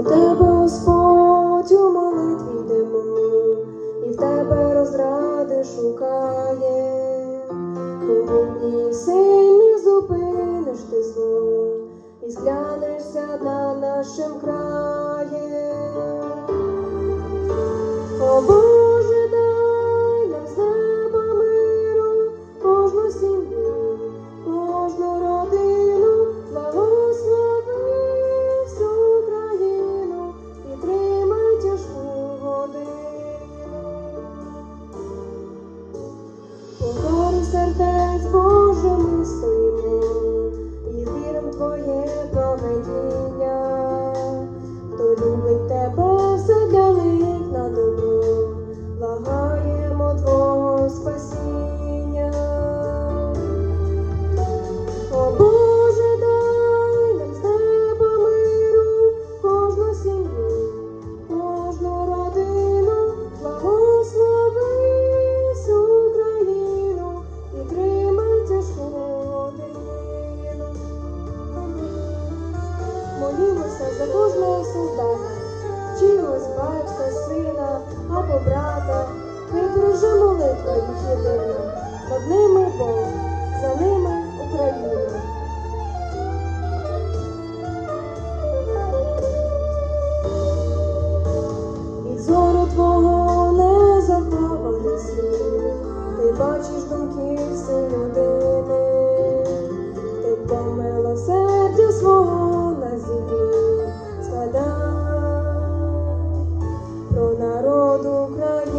До тебе, Господь, у молитві йдемо, і в тебе розради шукає, у будні сильні зупиниш ти зло, і зглянешся на нашим краєм. Сердець Боже, ми стоїмо Молілося за кожного солдата, чимось батька, сина або брата, хай береже молитва їх єдина, над ними Бог, за ними Україна. Від зору твого не захований слів, ти бачиш думки. oh grande.